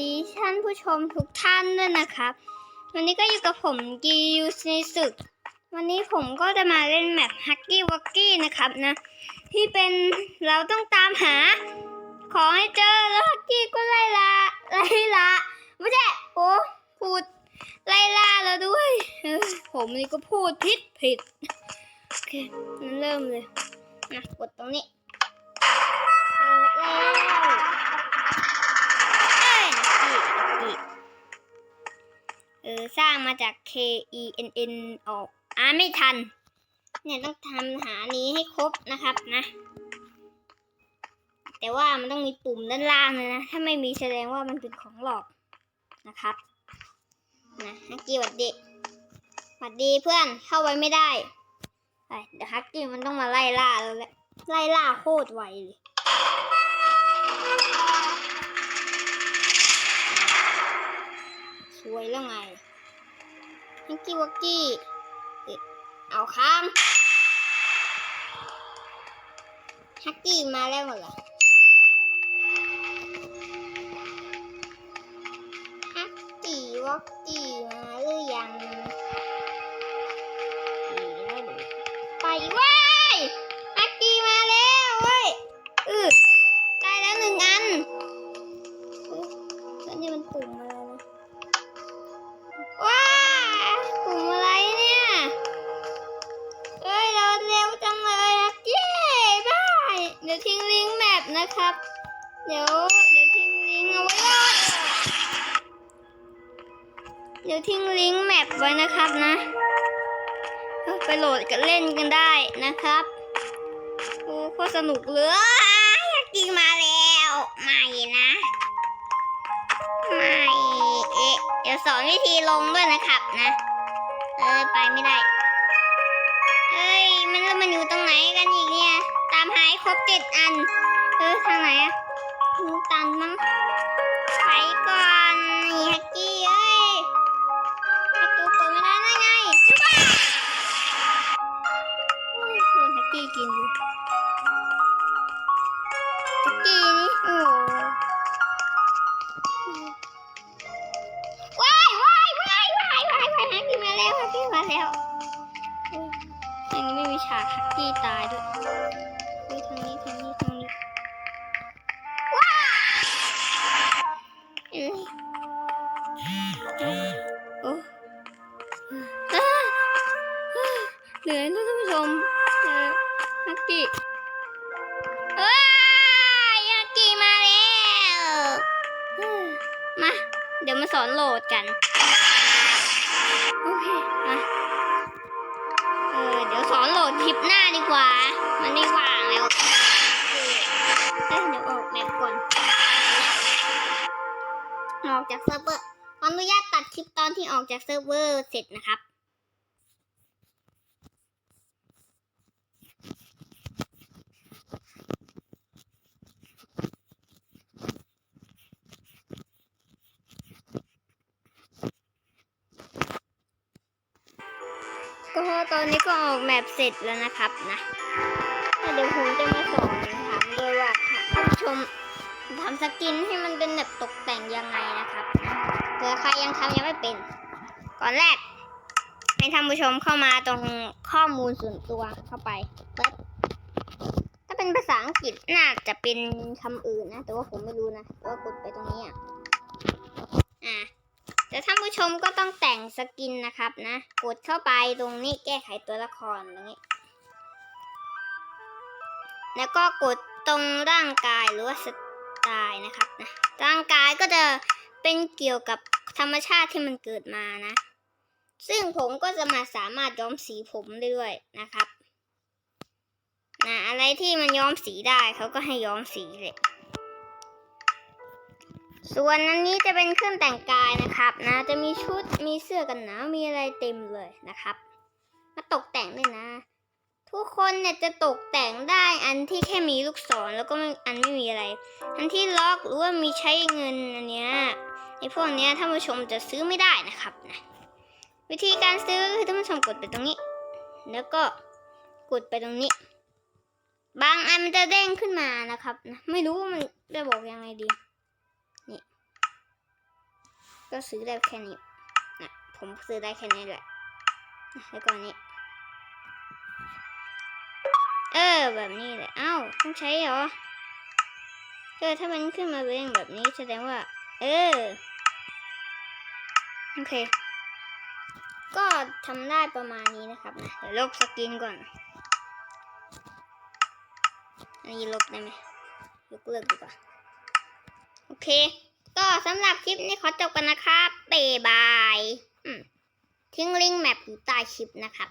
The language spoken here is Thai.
ดีท่านผู้ชมทุกท่านด้วยนะครับ วันนี้ก็อยู่กับผมกียูในศึก วันนี้ผมก็จะมาเล่นแมปฮักกี้วักกี้นะครับนะ ที่เป็นเราต้องตามหา ขอให้เจอแล้วฮักกี้ก็ไล่ละไล่ละไม่ใช่โอ้พูดไล่ล่าแล้วด้วยผมนี่ก็พูดผิดผิดโอเคงั้นเริ่มเลยนะกดตรงนี้เออแล้ว เออสร้างมาจาก K E N N ออกอ่าไม่ทัน เนี่ยต้องทำหานี้ให้ครบนะครับนะ แต่ว่ามันต้องมีปุ่มด้านล่างเลยนะ ถ้าไม่มีแสดงว่ามันเป็นของหลอกนะครับนะฮักกี้หวัดดีหวัดดีเพื่อนเข้าไว้ไม่ได้ไปเดี๋ยวฮักกี้มันต้องมาไล่ล่าแล้วแหละไล่ล่าโคตรไวเลย สวยแล้วไงฮักกี้วักกี้เอาค้างฮักกี้มาแล้วเหรอฮักกี้วักกี้ เดี๋ยวเดี๋ยวทิ้งลิงก์เอาไว้ก่อนเดี๋ยวทิ้งลิงก์แมปไว้นะครับนะ ไปโหลดกันเล่นกันได้นะครับ โอ้โคตรสนุกเลยอยากกินมาแล้ว ไม่นะ ไม่เอ๊ะเดี๋ยวสอนวิธีลงด้วยนะครับนะ เออไปไม่ได้ เอ้ย มันแล้วมันอยู่ตรงไหนกันอีกเนี่ย ตามหายครบเจ็ดอัน เออทางไหนอะ ทางตันมั้งไปก่อนนี่ฮักกี้เอ้ยประตูเปิดไม่ได้นั่นไงจุ๊บโอ้ยโดนฮักกี้กินอยู่ฮักกี้นี่โอ้ว้ายว้ายว้ายว้ายว้ายว้ายฮักกี้มาแล้วฮักกี้มาแล้วอันนี้ไม่มีฉากฮักกี้ตายด้วยทางนี้ทางนี้ หนื่อยนะท่านผู้ชมเออฮักกี้เอ้ยฮักกี้มาแล้วมา เดี๋ยวมาสอนโหลดกัน โอเค มา เออ เดี๋ยวสอนโหลดคลิปหน้าดีกว่า มันไม่ว่างแล้วเออเอ้ยเดี๋ยวออกแมปก่อน ออกจากเซิร์ฟเวอร์ขออนุญาตตัดคลิปตอนที่ออกจากเซิร์ฟเวอร์เสร็จนะครับ ก็ ตอนนี้ก็ออกแมปเสร็จแล้วนะครับนะเดี๋ยวผมจะมาสอนถามเลยว่าท่านผู้ชมทำสกินให้มันเป็นแบบตกแต่งยังไงนะครับเผื่อใครยังทำยังไม่เป็น ก่อนแรกให้ท่านผู้ชมเข้ามาตรงข้อมูลส่วนตัวเข้าไปปึ๊บถ้าเป็นภาษาอังกฤษน่าจะเป็นคำอื่นนะ แต่ว่าผมไม่รู้นะว่ากดไปตรงนี้อะอะ แต่ท่านผู้ชมก็ต้องแต่งสกินนะครับนะ กดเข้าไปตรงนี้แก้ไขตัวละครตรงนี้ แล้วก็กดตรงร่างกายหรือว่าสไตล์นะครับนะ ร่างกายก็จะเป็นเกี่ยวกับธรรมชาติที่มันเกิดมานะ ซึ่งผมก็จะมาสามารถย้อมสีผมได้ด้วยนะครับนะอะไรที่มันย้อมสีได้เขาก็ให้ย้อมสีเลย ส่วนอันนี้จะเป็นเครื่องแต่งกายนะครับนะ จะมีชุดมีเสื้อกันหนาวมีอะไรเต็มเลยนะครับ มาตกแต่งด้วยนะ ทุกคนเนี่ยจะตกแต่งได้อันที่แค่มีลูกศรแล้วก็อันไม่มีอะไร อันที่ล็อกหรือว่ามีใช้เงินอันเนี้ยไอพวกเนี้ยท่านผู้ชมจะซื้อไม่ได้นะครับนะวิธีการซื้อก็คือท่านผู้ชมกดไปตรงนี้ แล้วก็กดไปตรงนี้ บางอันมันจะเด้งขึ้นมานะครับนะไม่รู้ว่ามันจะบอกยังไงดี ก็ซื้อได้แค่นี้นะผมซื้อได้แค่นี้แหละแล้วก็นนี้ เออ แบบนี้แหละเอ้าต้องใช้เหรอเออถ้ามันขึ้นมาเป็นแบบนี้แสดงว่า เออ โอเค ก็ทำได้ประมาณนี้นะครับนะเดี๋ยวลบสกินก่อนอันนี้ลบได้ไหมยกเลิกดีกว่า โอเค ก็สำหรับคลิปนี้ขอจบกันนะครับเบายบาย ทิ้งลิงก์แมปอยู่ใต้คลิปนะครับ